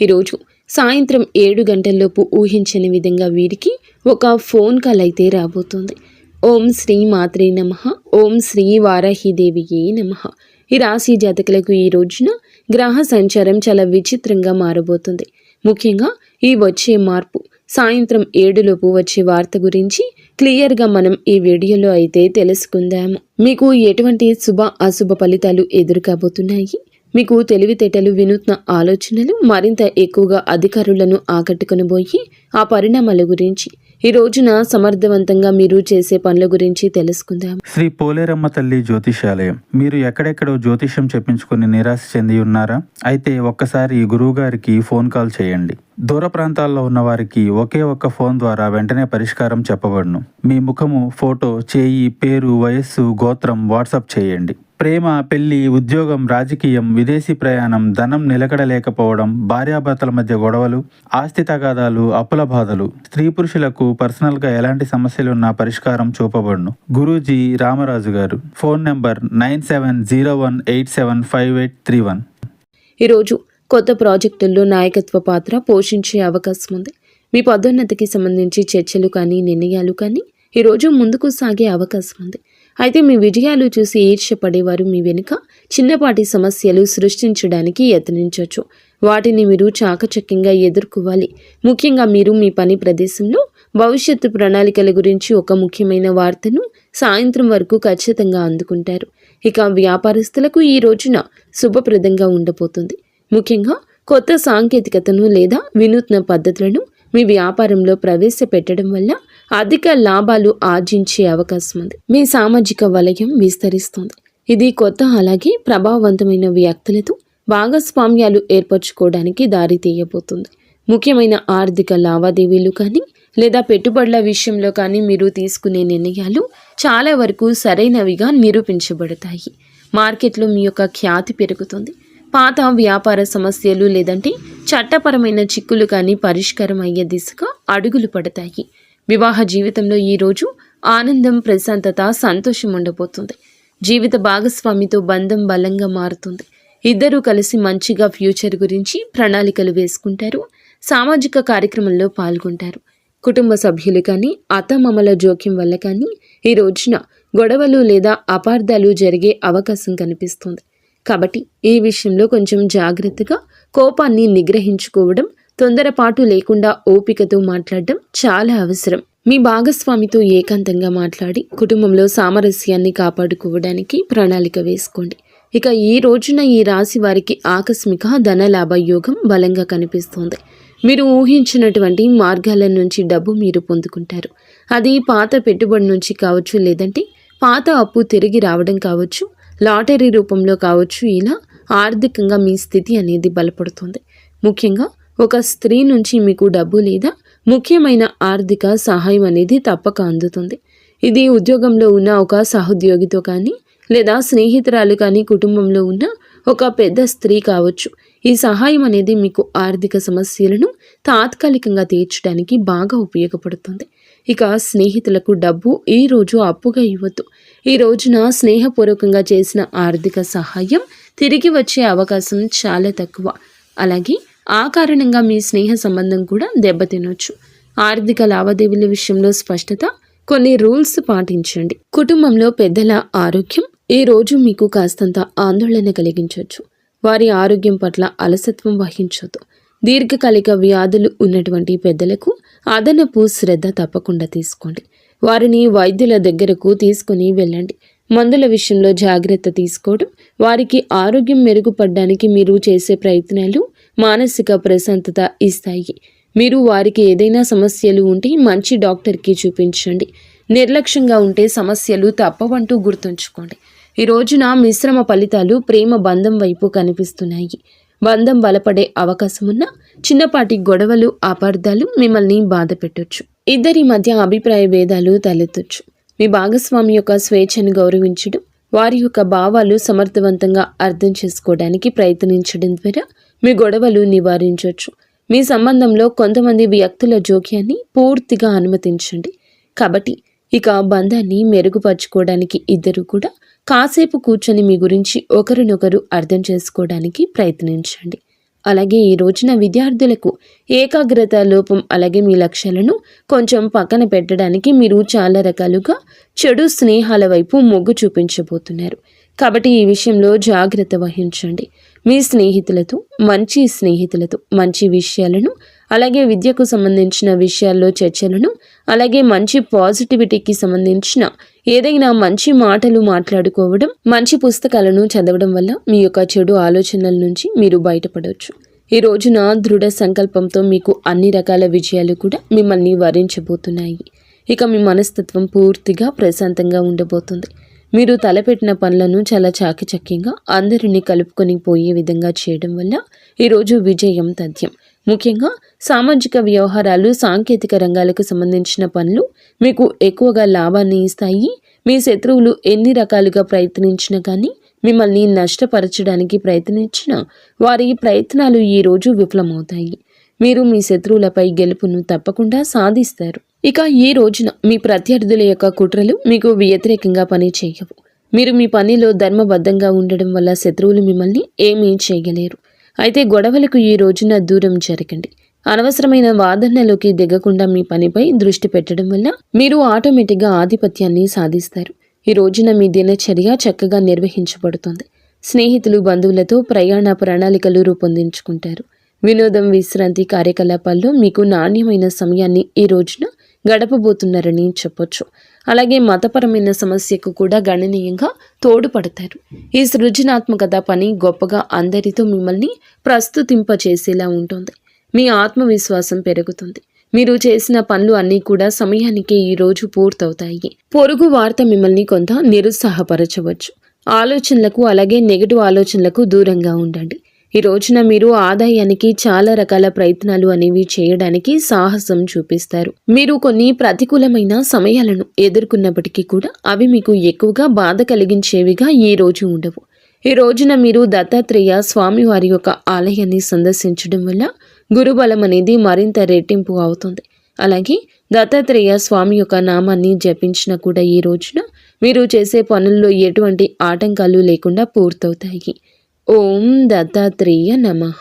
ఈరోజు సాయంత్రం ఏడు గంటల్లోపు ఊహించని విధంగా వీరికి ఒక ఫోన్ కాల్ అయితే రాబోతుంది. ఓం శ్రీ మాత్రే నమ ఓం శ్రీ వారాహిదేవియే నమ. ఈ రాశి జాతకులకు ఈ రోజున గ్రహ సంచారం చాలా విచిత్రంగా మారబోతుంది. ముఖ్యంగా ఈ వచ్చే మార్పు సాయంత్రం ఏడులోపు వచ్చే వార్త గురించి క్లియర్గా మనం ఈ వీడియోలో అయితే తెలుసుకుందాము. మీకు ఎటువంటి శుభ అశుభ ఫలితాలు ఎదురు కాబోతున్నాయి మీకు తెలివితేటలు వినూత్న ఆలోచనలు మరింత ఎక్కువగా అధికారులను ఆకట్టుకునిపోయి ఆ పరిణామాల గురించి ఈ రోజున సమర్థవంతంగా మీరు చేసే పనుల గురించి తెలుసుకుందాం. శ్రీ పోలేరమ్మ తల్లి జ్యోతిషాలయం మీరు ఎక్కడెక్కడో జ్యోతిష్యం చెప్పించుకుని నిరాశ చెంది ఉన్నారా? అయితే ఒక్కసారి గురువు గారికి ఫోన్ కాల్ చేయండి. దూర ప్రాంతాల్లో ఉన్న వారికి ఒకే ఒక్క ఫోన్ ద్వారా వెంటనే పరిష్కారం చెప్పబడును. మీ ముఖము ఫోటో చేయి పేరు వయస్సు గోత్రం వాట్సాప్ చేయండి. ప్రేమ పెళ్ళి ఉద్యోగం రాజకీయం విదేశీ ప్రయాణం ధనం నిలకడలేకపోవడం భార్యాభర్తల మధ్య గొడవలు ఆస్తి తగాదాలు అప్పుల బాధలు. స్త్రీ పురుషులకు పర్సనల్గా ఎలాంటి సమస్యలు ఉన్నా పరిష్కారం చూపబడును. గురూజీ రామరాజు గారు. Phone number nine seven zero one eight seven five eight three one. ఈరోజు కొత్త ప్రాజెక్టుల్లో నాయకత్వ పాత్ర పోషించే అవకాశం ఉంది. మీ పదోన్నతికి సంబంధించి చర్చలు కానీ నిర్ణయాలు కానీ ఈరోజు ముందుకు సాగే అవకాశం ఉంది. అయితే మీ విజయాలు చూసి ఈర్ష్యపడేవారు మీ వెనుక చిన్నపాటి సమస్యలు సృష్టించడానికి యత్నించవచ్చు వాటిని మీరు చాకచక్యంగా ఎదుర్కోవాలి. ముఖ్యంగా మీరు మీ పని ప్రదేశంలో భవిష్యత్తు ప్రణాళికల గురించి ఒక ముఖ్యమైన వార్తను సాయంత్రం వరకు ఖచ్చితంగా అందుకుంటారు. ఇక వ్యాపారస్తులకు ఈ రోజున శుభప్రదంగా ఉండబోతుంది. ముఖ్యంగా కొత్త సాంకేతికతను లేదా వినూత్న పద్ధతులను మీ వ్యాపారంలో ప్రవేశపెట్టడం వల్ల అధిక లాభాలు ఆర్జించే అవకాశం ఉంది. మీ సామాజిక వలయం విస్తరిస్తుంది. ఇది కొత్త అలాగే ప్రభావవంతమైన వ్యక్తులతో భాగస్వామ్యాలు ఏర్పరచుకోవడానికి దారి తీయబోతుంది. ముఖ్యమైన ఆర్థిక లావాదేవీలు కానీ లేదా పెట్టుబడుల విషయంలో కానీ మీరు తీసుకునే నిర్ణయాలు చాలా వరకు సరైనవిగా నిరూపించబడతాయి. మార్కెట్లో మీ యొక్క ఖ్యాతి పెరుగుతుంది. పాత వ్యాపార సమస్యలు లేదంటే చట్టపరమైన చిక్కులు కానీ పరిష్కారం అయ్యే దిశగా అడుగులు పడతాయి. వివాహ జీవితంలో ఈరోజు ఆనందం ప్రశాంతత సంతోషం ఉండబోతుంది. జీవిత భాగస్వామితో బంధం బలంగా మారుతుంది. ఇద్దరూ కలిసి మంచిగా ఫ్యూచర్ గురించి ప్రణాళికలు వేసుకుంటారు. సామాజిక కార్యక్రమంలో పాల్గొంటారు. కుటుంబ సభ్యులు కానీ అత్తమామల జోక్యం వల్ల కానీ ఈ రోజున గొడవలు లేదా అపార్థాలు జరిగే అవకాశం కనిపిస్తుంది. కాబట్టి ఈ విషయంలో కొంచెం జాగ్రత్తగా కోపాన్ని నిగ్రహించుకోవడం తొందరపాటు లేకుండా ఓపికతో మాట్లాడటం చాలా అవసరం. మీ భాగస్వామితో ఏకాంతంగా మాట్లాడి కుటుంబంలో సామరస్యాన్ని కాపాడుకోవడానికి ప్రణాళిక వేసుకోండి. ఇక ఈ రోజున ఈ రాశి వారికి ఆకస్మిక ధనలాభ యోగం బలంగా కనిపిస్తోంది. మీరు ఊహించినటువంటి మార్గాల నుంచి డబ్బు మీరు పొందుకుంటారు. అది పాత పెట్టుబడి నుంచి కావచ్చు లేదంటే పాత అప్పు తిరిగి రావడం కావచ్చు లాటరీ రూపంలో కావచ్చు ఇలా ఆర్థికంగా మీ స్థితి అనేది బలపడుతుంది. ముఖ్యంగా ఒక స్త్రీ నుంచి మీకు డబ్బు లేదా ముఖ్యమైన ఆర్థిక సహాయం అనేది తప్పక అందుతుంది. ఇది ఉద్యోగంలో ఉన్న ఒక సహోద్యోగితో కానీ లేదా స్నేహితురాలు కానీ కుటుంబంలో ఉన్న ఒక పెద్ద స్త్రీ కావచ్చు. ఈ సహాయం అనేది మీకు ఆర్థిక సమస్యలను తాత్కాలికంగా తీర్చడానికి బాగా ఉపయోగపడుతుంది. ఇక స్నేహితులకు డబ్బు ఈ రోజు అప్పుగా ఇవ్వద్దు. ఈ రోజున స్నేహపూర్వకంగా చేసిన ఆర్థిక సహాయం తిరిగి వచ్చే అవకాశం చాలా తక్కువ. అలాగే ఆ కారణంగా మీ స్నేహ సంబంధం కూడా దెబ్బతినొచ్చు. ఆర్థిక లావాదేవీల విషయంలో స్పష్టత కొన్ని రూల్స్ పాటించండి. కుటుంబంలో పెద్దల ఆరోగ్యం ఈ రోజు మీకు కాస్తంత ఆందోళన కలిగించవచ్చు వారి ఆరోగ్యం పట్ల అలసత్వం వహించొద్దు. దీర్ఘకాలిక వ్యాధులు ఉన్నటువంటి పెద్దలకు అదనపు శ్రద్ధ తప్పకుండా తీసుకోండి. వారిని వైద్యుల దగ్గరకు తీసుకుని వెళ్ళండి. మందుల విషయంలో జాగ్రత్త తీసుకోవడం వారికి ఆరోగ్యం మెరుగుపడడానికి మీరు చేసే ప్రయత్నాలు మానసిక ప్రశాంతత ఇస్తాయి. మీరు వారికి ఏదైనా సమస్యలు ఉంటే మంచి డాక్టర్కి చూపించండి. నిర్లక్ష్యంగా ఉంటే సమస్యలు తప్పవంటూ గుర్తుంచుకోండి. ఈ రోజున మిశ్రమ ఫలితాలు ప్రేమ బంధం వైపు కనిపిస్తున్నాయి. బంధం బలపడే అవకాశం ఉన్న చిన్నపాటి గొడవలు అపార్థాలు మిమ్మల్ని బాధ పెట్టొచ్చు. ఇద్దరి మధ్య అభిప్రాయ భేదాలు తలెత్తొచ్చు. మీ భాగస్వామి యొక్క స్వేచ్ఛను గౌరవించడం వారి యొక్క భావాలు సమర్థవంతంగా అర్థం చేసుకోవడానికి ప్రయత్నించడం ద్వారా మీ గొడవలు నివారించవచ్చు మీ సంబంధంలో కొంతమంది వ్యక్తుల జోక్యాన్ని పూర్తిగా అనుమతించండి. కాబట్టి ఇక బంధాన్ని మెరుగుపరుచుకోవడానికి ఇద్దరు కూడా కాసేపు కూర్చొని మీ గురించి ఒకరినొకరు అర్థం చేసుకోవడానికి ప్రయత్నించండి. అలాగే ఈ రోజున విద్యార్థులకు ఏకాగ్రత లోపం అలాగే మీ లక్ష్యాలను కొంచెం పక్కన పెట్టడానికి మీరు చాలా రకాలుగా చెడు స్నేహాల వైపు మొగ్గు చూపించబోతున్నారు. కాబట్టి ఈ విషయంలో జాగ్రత్త వహించండి. మీ స్నేహితులతో మంచి స్నేహితులతో మంచి విషయాలను అలాగే విద్యకు సంబంధించిన విషయాల్లో చర్చలను అలాగే మంచి పాజిటివిటీకి సంబంధించిన ఏదైనా మంచి మాటలు మాట్లాడుకోవడం మంచి పుస్తకాలను చదవడం వల్ల మీ యొక్క చెడు ఆలోచనల నుంచి మీరు బయటపడవచ్చు. ఈ రోజున దృఢ సంకల్పంతో మీకు అన్ని రకాల విజయాలు కూడా మిమ్మల్ని వరించబోతున్నాయి. ఇక మీ మనస్తత్వం పూర్తిగా ప్రశాంతంగా ఉండబోతుంది. మీరు తలపెట్టిన పనులను చాలా చాకచక్యంగా అందరినీ కలుపుకొని పోయే విధంగా చేయడం వల్ల ఈరోజు విజయం తథ్యం. ముఖ్యంగా సామాజిక వ్యవహారాలు సాంకేతిక రంగాలకు సంబంధించిన పనులు మీకు ఎక్కువగా లాభాన్ని ఇస్తాయి. మీ శత్రువులు ఎన్ని రకాలుగా ప్రయత్నించినా కానీ మిమ్మల్ని నష్టపరచడానికి ప్రయత్నించిన వారి ప్రయత్నాలు ఈరోజు విఫలమవుతాయి. మీరు మీ శత్రువులపై గెలుపును తప్పకుండా సాధిస్తారు. ఇక ఈ రోజున మీ ప్రత్యర్థుల యొక్క కుట్రలు మీకు వ్యతిరేకంగా పని చేయవు. మీరు మీ పనిలో ధర్మబద్ధంగా ఉండడం వల్ల శత్రువులు మిమ్మల్ని ఏమీ చేయలేరు. అయితే గొడవలకు ఈ రోజున దూరం జరగండి. అనవసరమైన వాదనలోకి దిగకుండా మీ పనిపై దృష్టి పెట్టడం వల్ల మీరు ఆటోమేటిక్గా ఆధిపత్యాన్ని సాధిస్తారు. ఈ రోజున మీ దినచర్య చక్కగా నిర్వహించబడుతుంది. స్నేహితులు బంధువులతో ప్రయాణ ప్రణాళికలు రూపొందించుకుంటారు. వినోదం విశ్రాంతి కార్యకలాపాల్లో మీకు నాణ్యమైన సమయాన్ని ఈ రోజున గడపబోతున్నారని చెప్పొచ్చు. అలాగే మతపరమైన సమస్యకు కూడా గణనీయంగా తోడ్పడతారు. ఈ సృజనాత్మకత పని గొప్పగా అందరితో మిమ్మల్ని ప్రస్తుతింపచేసేలా ఉంటుంది. మీ ఆత్మవిశ్వాసం పెరుగుతుంది. మీరు చేసిన పనులు అన్నీ కూడా సమయానికి ఈ రోజు పూర్తవుతాయి. పొరుగు వార్త మిమ్మల్ని కొంత నిరుత్సాహపరచవచ్చు. ఆలోచనలకు అలాగే నెగటివ్ ఆలోచనలకు దూరంగా ఉండండి. ఈ రోజున మీరు ఆదాయానికి చాలా రకాల ప్రయత్నాలు అనేవి చేయడానికి సాహసం చూపిస్తారు. మీరు కొన్ని ప్రతికూలమైన సమయాలను ఎదుర్కొన్నప్పటికీ కూడా అవి మీకు ఎక్కువగా బాధ కలిగించేవిగా ఈ రోజు ఉండవు. ఈ రోజున మీరు దత్తాత్రేయ స్వామి వారి యొక్క ఆలయాన్ని సందర్శించడం వల్ల గురుబలం అనేది మరింత రెట్టింపు అవుతుంది. అలాగే దత్తాత్రేయ స్వామి యొక్క నామాన్ని జపించిన కూడా ఈ రోజున మీరు చేసే పనుల్లో ఎటువంటి ఆటంకాలు లేకుండా పూర్తవుతాయి. ఓం దత్తాత్రేయ నమ.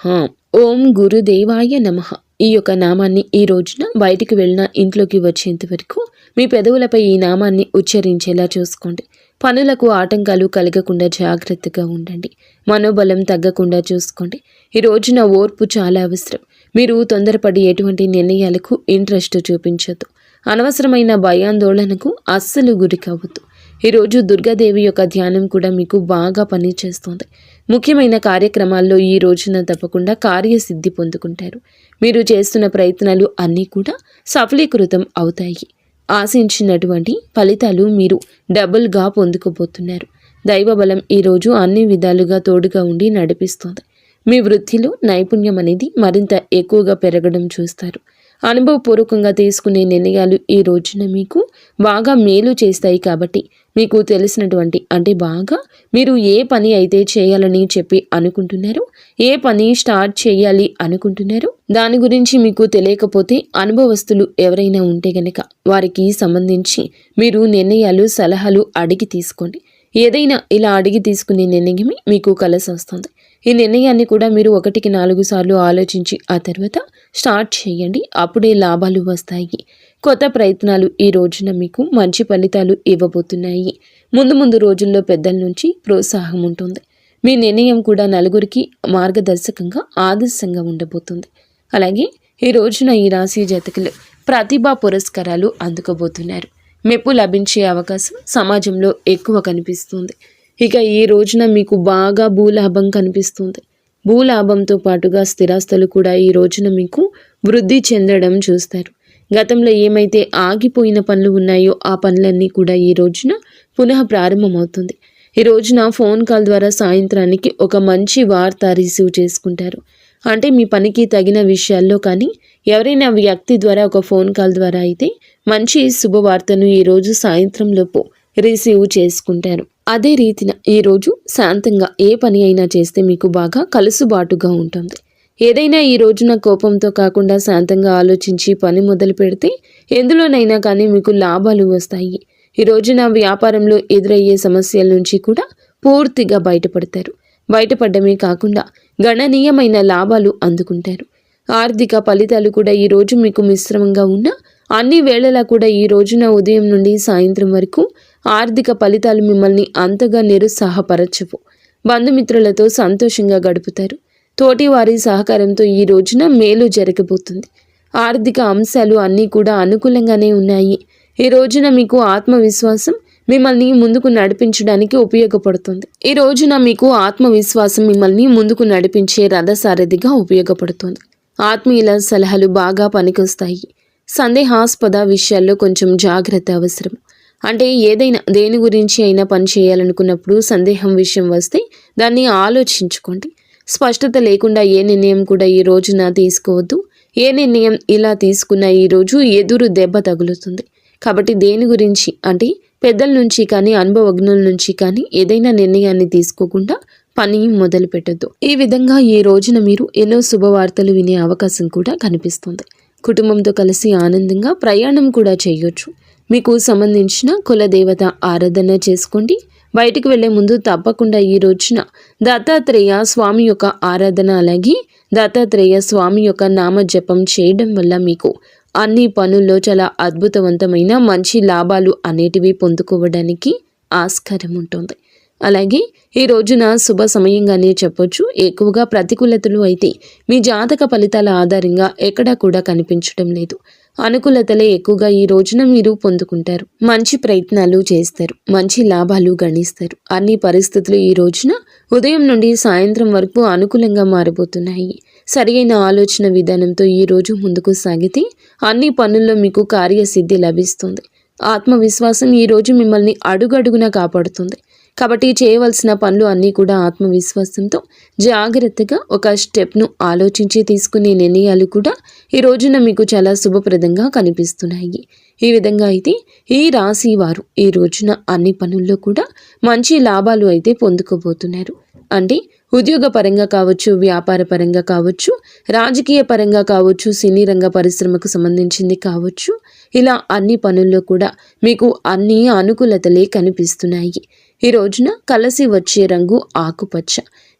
ఓం గురుదేవాయ నమ. ఈ యొక్క నామాన్ని ఈ రోజున బయటికి వెళ్ళిన ఇంట్లోకి వచ్చేంత వరకు మీ పెదవులపై ఈ నామాన్ని ఉచ్చరించేలా చూసుకోండి. పనులకు ఆటంకాలు కలగకుండా జాగ్రత్తగా ఉండండి. మనోబలం తగ్గకుండా చూసుకోండి. ఈ రోజున ఓర్పు చాలా అవసరం. మీరు తొందరపడి ఎటువంటి నిర్ణయాలకు ఇంట్రెస్ట్ చూపించొద్దు. అనవసరమైన భయాందోళనకు అస్సలు గురి కావద్దు. ఈరోజు దుర్గాదేవి యొక్క ధ్యానం కూడా మీకు బాగా పనిచేస్తుంది ముఖ్యమైన కార్యక్రమాల్లో ఈ రోజున తప్పకుండా కార్యసిద్ధి పొందుకుంటారు. మీరు చేస్తున్న ప్రయత్నాలు అన్నీ కూడా సఫలీకృతం అవుతాయి. ఆశించినటువంటి ఫలితాలు మీరు డబుల్గా పొందుకోబోతున్నారు. దైవబలం ఈరోజు అన్ని విధాలుగా తోడుగా ఉండి నడిపిస్తుంది. మీ వృత్తిలో నైపుణ్యం అనేది మరింత ఎక్కువగా పెరగడం చూస్తారు. అనుభవపూర్వకంగా తీసుకునే నిర్ణయాలు ఈ రోజున మీకు బాగా మేలు చేస్తాయి కాబట్టి మీకు తెలిసినటువంటి అంటే బాగా మీరు ఏ పని అయితే చేయాలని చెప్పి అనుకుంటున్నారో ఏ పని స్టార్ట్ చేయాలి అనుకుంటున్నారో దాని గురించి మీకు తెలియకపోతే అనుభవస్తులు ఎవరైనా ఉంటే గనక వారికి సంబంధించి మీరు నిర్ణయాలు సలహాలు అడిగి తీసుకోండి. ఏదైనా ఇలా అడిగి తీసుకునే నిర్ణయమే మీకు కలిసి వస్తుంది. ఈ నిర్ణయాన్ని కూడా మీరు ఒకటికి నాలుగు సార్లు ఆలోచించి ఆ తర్వాత స్టార్ట్ చేయండి. అప్పుడే లాభాలు వస్తాయి. కొత్త ప్రయత్నాలు ఈ రోజున మీకు మంచి ఫలితాలు ఇవ్వబోతున్నాయి. ముందు ముందు రోజుల్లో పెద్దల నుంచి ప్రోత్సాహం ఉంటుంది. మీ నిర్ణయం కూడా నలుగురికి మార్గదర్శకంగా ఆదర్శంగా ఉండబోతుంది. అలాగే ఈ రోజున ఈ రాశి జాతకులు ప్రతిభా పురస్కారాలు అందుకోబోతున్నారు. మెప్పు లభించే అవకాశం సమాజంలో ఎక్కువ కనిపిస్తుంది. ఇక ఈ రోజున మీకు బాగా భూలాభం కనిపిస్తుంది. భూలాభంతో పాటుగా స్థిరాస్తులు కూడా ఈ రోజున మీకు వృద్ధి చెందడం చూస్తారు. గతంలో ఏమైతే ఆగిపోయిన పనులు ఉన్నాయో ఆ పనులన్నీ కూడా ఈ రోజున పునః ప్రారంభమవుతుంది. ఈ రోజున ఫోన్ కాల్ ద్వారా సాయంత్రానికి ఒక మంచి వార్త రిసీవ్ చేసుకుంటారు. అంటే మీ పనికి తగిన విషయాల్లో కానీ ఎవరైనా వ్యక్తి ద్వారా ఒక ఫోన్ కాల్ ద్వారా అయితే మంచి శుభవార్తను ఈరోజు సాయంత్రంలోపు రిసీవ్ చేసుకుంటారు. అదే రీతిన ఈరోజు శాంతంగా ఏ పని అయినా చేస్తే మీకు బాగా కలుసుబాటుగా ఉంటుంది. ఏదైనా ఈ రోజున కోపంతో కాకుండా శాంతంగా ఆలోచించి పని మొదలు పెడితే ఎందులోనైనా కానీ మీకు లాభాలు వస్తాయి. ఈ రోజున వ్యాపారంలో ఎదురయ్యే సమస్యల నుంచి కూడా పూర్తిగా బయటపడతారు. బయటపడమే కాకుండా గణనీయమైన లాభాలు అందుకుంటారు. ఆర్థిక ఫలితాలు కూడా ఈ రోజు మీకు మిశ్రమంగా ఉన్న అన్ని వేళలా కూడా ఈ రోజున ఉదయం నుండి సాయంత్రం వరకు ఆర్థిక ఫలితాలు మిమ్మల్ని అంతగా నిరుత్సాహపరచవు. బంధుమిత్రులతో సంతోషంగా గడుపుతారు. తోటివారి సహకారంతో ఈ రోజున మేలు జరగబోతుంది. ఆర్థిక అంశాలు అన్నీ కూడా అనుకూలంగానే ఉన్నాయి. ఈ రోజున మీకు ఆత్మవిశ్వాసం మిమ్మల్ని ముందుకు నడిపించడానికి ఉపయోగపడుతుంది. ఈ రోజున మీకు ఆత్మవిశ్వాసం మిమ్మల్ని ముందుకు నడిపించే రథసారథిగా ఉపయోగపడుతుంది. ఆత్మీయుల సలహాలు బాగా పనికొస్తాయి. సందేహాస్పద విషయాల్లో కొంచెం జాగ్రత్త అవసరం. అంటే ఏదైనా దేని గురించి అయినా పని చేయాలనుకున్నప్పుడు సందేహం విషయం వస్తే దాన్ని ఆలోచించుకోండి. స్పష్టత లేకుండా ఏ నిర్ణయం కూడా ఈ రోజున తీసుకోవద్దు. ఏ నిర్ణయం ఇలా తీసుకున్న ఈ రోజు ఎదురు దెబ్బ తగులుతుంది. కాబట్టి దేని గురించి? అంటే పెద్దల నుంచి కానీ అనుభవజ్ఞుల నుంచి కానీ ఏదైనా నిర్ణయాన్ని తీసుకోకుండా పని మొదలు పెట్టద్దు ఈ విధంగా ఈ రోజున మీరు ఎన్నో శుభవార్తలు వినే అవకాశం కూడా కనిపిస్తుంది. కుటుంబంతో కలిసి ఆనందంగా ప్రయాణం కూడా చేయొచ్చు. మీకు సంబంధించిన కులదేవత ఆరాధన చేసుకోండి. బయటికి వెళ్ళే ముందు తప్పకుండా ఈ రోజున దత్తాత్రేయ స్వామి యొక్క ఆరాధన అలాగే దత్తాత్రేయ స్వామి యొక్క నామ జపం చేయడం వల్ల మీకు అన్ని పనుల్లో చాలా అద్భుతవంతమైన మంచి లాభాలు అనేటివి పొందుకోవడానికి ఆస్కారం ఉంటుంది. అలాగే ఈ రోజున శుభ సమయంగానే చెప్పొచ్చు ఎక్కువగా ప్రతికూలతలు అయితే మీ జాతక ఫలితాల ఆధారంగా ఎక్కడా కూడా కనిపించడం లేదు. అనుకూలతలే ఎక్కువగా ఈ రోజున మీరు పొందుకుంటారు. మంచి ప్రయత్నాలు చేస్తారు. మంచి లాభాలు గణిస్తారు. అన్ని పరిస్థితులు ఈ రోజున ఉదయం నుండి సాయంత్రం వరకు అనుకూలంగా మారబోతున్నాయి. సరియైన ఆలోచన విధానంతో ఈ రోజు ముందుకు సాగితే అన్ని పనుల్లో మీకు కార్యసిద్ధి లభిస్తుంది. ఆత్మవిశ్వాసం ఈ రోజు మిమ్మల్ని అడుగడుగునా కాపాడుతుంది. కాబట్టి చేయవలసిన పనులు అన్నీ కూడా ఆత్మవిశ్వాసంతో జాగ్రత్తగా ఒక స్టెప్ను ఆలోచించి తీసుకునే నిర్ణయాలు కూడా ఈ రోజున మీకు చాలా శుభప్రదంగా కనిపిస్తున్నాయి. ఈ విధంగా అయితే ఈ రాశి వారు ఈ రోజున అన్ని పనుల్లో కూడా మంచి లాభాలు అయితే పొందుకోబోతున్నారు. అంటే ఉద్యోగ పరంగా కావచ్చు వ్యాపార పరంగా కావచ్చు రాజకీయ పరంగా కావచ్చు సినీ రంగ పరిశ్రమకు సంబంధించింది కావచ్చు ఇలా అన్ని పనుల్లో కూడా మీకు అన్ని అనుకూలతలే కనిపిస్తున్నాయి. ఈ రోజున కలసి వచ్చే రంగు ఆకుపచ్చ.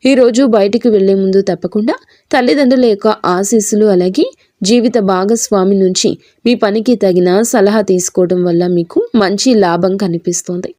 ఈరోజు బయటికి వెళ్ళే ముందు తప్పకుండా తల్లిదండ్రుల యొక్క ఆశీస్సులు అలాగే జీవిత భాగస్వామి నుంచి మీ పనికి తగిన సలహా తీసుకోవడం వల్ల మీకు మంచి లాభం కనిపిస్తుంది.